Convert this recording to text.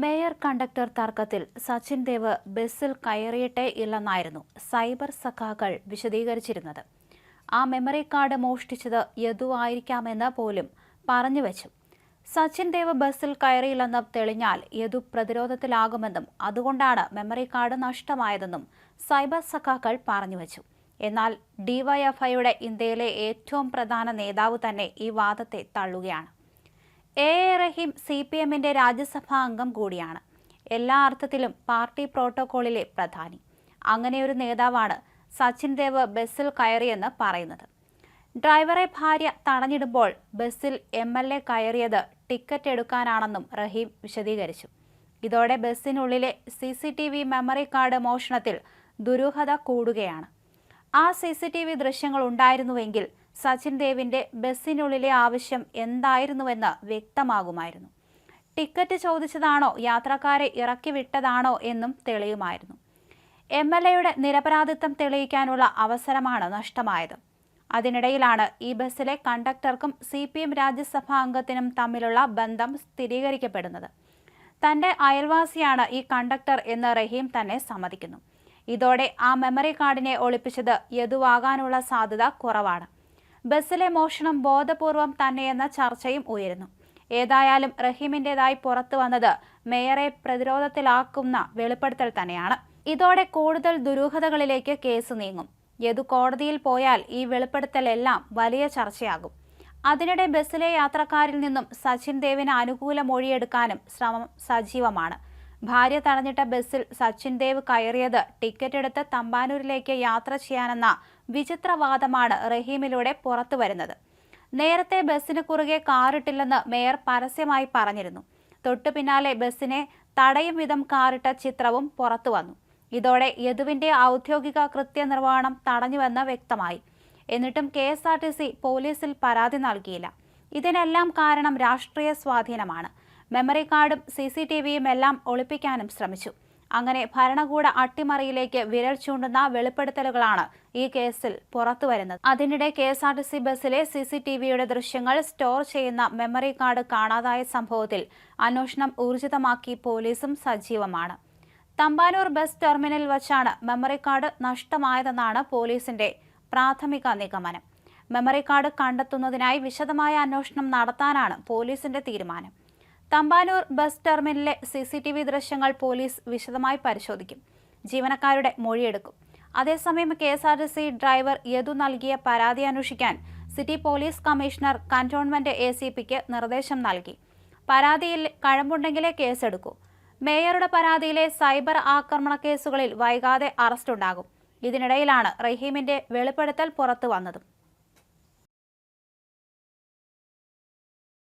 Mayor conductor തർക്കത്തിൽ സച്ചിൻ ദേവ് ബസ്സിൽ കയറിയിട്ടേ ഇല്ലെന്നായിരുന്നു cyber സഖാക്കൾ വിശദീകരിച്ചിരുന്നത്. ആ മെമ്മറി കാർഡ് മോഷ്ടിച്ചത് യദു ആയിരിക്കാമെന്ന് പോലും പറഞ്ഞുവെച്ചു. സച്ചിൻ ദേവ് ബസ്സിൽ കയറിയില്ലെന്ന് തെളിഞ്ഞാൽ യദു പ്രതിരോധത്തിലാകുമെന്നും അതുകൊണ്ടാണ് മെമ്മറി കാർഡ് നഷ്ടമായതെന്നും സൈബർ സഖാക്കൾ പറഞ്ഞുവെച്ചു. എന്നാൽ ഡിവൈഎഫ്ഐയുടെ ഇന്ത്യയിലെ ഏറ്റവും പ്രധാന നേതാവ് തന്നെ ഈ വാദത്തെ തള്ളുകയാണ്. A. A. Rahim C. P. എമ്മിന്റെ രാജ്യസഭാ അംഗം കൂടിയാണ്. എല്ലാ അർത്ഥത്തിലും പാർട്ടി പ്രോട്ടോകോളിലെ പ്രധാനി. അങ്ങനെയൊരു നേതാവാണ് സച്ചിൻ ദേവ് ബസ്സിൽ കയറിയെന്ന് പറയുന്നത്. ഡ്രൈവറെ ഭാര്യ തടഞ്ഞിടുമ്പോൾ ബസ്സിൽ എം. എൽ. എ. കയറിയത് ടിക്കറ്റ് എടുക്കാനാണെന്നും റഹീം വിശദീകരിച്ചു. ഇതോടെ ബസ്സിനുള്ളിലെ C. C T V memory card മോഷണത്തിൽ ദുരൂഹത കൂടുകയാണ്. ആ സി. സി ടി വി ദൃശ്യങ്ങൾ ഉണ്ടായിരുന്നുവെങ്കിൽ സച്ചിൻ ദേവിന്റെ ബസ്സിനുള്ളിലെ ആവശ്യം എന്തായിരുന്നുവെന്ന് വ്യക്തമാകുമായിരുന്നു. ടിക്കറ്റ് ചോദിച്ചതാണോ യാത്രക്കാരെ ഇറക്കി വിട്ടതാണോ എന്നും തെളിയുമായിരുന്നു. എം എൽ എയുടെ നിരപരാധിത്വം തെളിയിക്കാനുള്ള അവസരമാണ് നഷ്ടമായത്. അതിനിടയിലാണ് ഈ ബസ്സിലെ കണ്ടക്ടർക്കും സി പി എം രാജ്യസഭാ അംഗത്തിനും തമ്മിലുള്ള ബന്ധം സ്ഥിരീകരിക്കപ്പെടുന്നത്. തന്റെ അയൽവാസിയാണ് ഈ കണ്ടക്ടർ എന്ന് റഹീം തന്നെ സമ്മതിക്കുന്നു. ഇതോടെ ആ മെമ്മറി കാർഡിനെ ഒളിപ്പിച്ചത് യതുവാകാനുള്ള സാധ്യത കുറവാണ്. ബസ്സിലെ മോഷണം ബോധപൂർവം തന്നെയെന്ന ചർച്ചയും ഉയരുന്നു. ഏതായാലും റഹീമിന്റെതായി പുറത്തു വന്നത് മേയറെ പ്രതിരോധത്തിലാക്കുന്ന വെളിപ്പെടുത്തൽ തന്നെയാണ്. ഇതോടെ കൂടുതൽ ദുരൂഹതകളിലേക്ക് കേസ് നീങ്ങും. യദു കോടതിയിൽ പോയാൽ ഈ വെളിപ്പെടുത്തലെല്ലാം വലിയ ചർച്ചയാകും. അതിനിടെ ബസ്സിലെ യാത്രക്കാരിൽ നിന്നും സച്ചിൻ ദേവിന് അനുകൂല മൊഴിയെടുക്കാനും ശ്രമം സജീവമാണ്. ഭാര്യ തടഞ്ഞിട്ട ബസ്സിൽ സച്ചിൻ ദേവ് കയറിയത് ടിക്കറ്റ് എടുത്ത് തമ്പാനൂരിലേക്ക് യാത്ര ചെയ്യാനെന്ന വിചിത്രവാദമാണ് റഹീമിലൂടെ പുറത്തു വരുന്നത്. നേരത്തെ ബസ്സിന് കുറുകെ കാറിട്ടില്ലെന്ന് മേയർ പരസ്യമായി പറഞ്ഞിരുന്നു. തൊട്ടു പിന്നാലെ ബസ്സിനെ തടയും വിധം കാറിട്ട ചിത്രവും പുറത്തു വന്നു. ഇതോടെ യദുവിന്റെ ഔദ്യോഗിക കൃത്യനിർവഹണം തടഞ്ഞുവെന്ന് വ്യക്തമായി. എന്നിട്ടും K S R T C പോലീസിൽ പരാതി നൽകിയില്ല. ഇതിനെല്ലാം കാരണം രാഷ്ട്രീയ സ്വാധീനമാണ്. മെമ്മറി കാർഡും സി സി ടി വിയും എല്ലാം ഒളിപ്പിക്കാനും ശ്രമിച്ചു. അങ്ങനെ ഭരണകൂട അട്ടിമറിയിലേക്ക് വിരൽ ചൂണ്ടുന്ന വെളിപ്പെടുത്തലുകളാണ് ഈ കേസിൽ പുറത്തുവരുന്നത് അതിനിടെ K S R T C ബസ്സിലെ സി സി ടി വിയുടെ ദൃശ്യങ്ങൾ സ്റ്റോർ ചെയ്യുന്ന മെമ്മറി കാർഡ് കാണാതായ സംഭവത്തിൽ അന്വേഷണം ഊർജിതമാക്കി പോലീസും സജീവമാണ്. തമ്പാനൂർ ബസ് ടെർമിനൽ വച്ചാണ് മെമ്മറി കാർഡ് നഷ്ടമായതെന്നാണ് പോലീസിന്റെ പ്രാഥമിക നിഗമനം. മെമ്മറി കാർഡ് കണ്ടെത്തുന്നതിനായി വിശദമായ അന്വേഷണം നടത്താനാണ് പോലീസിന്റെ തീരുമാനം. തമ്പാനൂർ ബസ് ടെർമിനലിലെ സി സി ടി വി ദൃശ്യങ്ങൾ പോലീസ് വിശദമായി പരിശോധിക്കും. ജീവനക്കാരുടെ മൊഴിയെടുക്കും. അതേസമയം K S R T C driver Yadu നൽകിയ പരാതി അന്വേഷിക്കാൻ city police commissioner cantonment A C പിക്ക് നിർദ്ദേശം നൽകി. പരാതിയിൽ കഴമ്പുണ്ടെങ്കിലേ കേസെടുക്കൂ. മേയറുടെ പരാതിയിലെ സൈബർ ആക്രമണ കേസുകളിൽ വൈകാതെ അറസ്റ്റുണ്ടാകും. ഇതിനിടയിലാണ് റഹീമിന്റെ വെളിപ്പെടുത്തൽ പുറത്തു വന്നതും.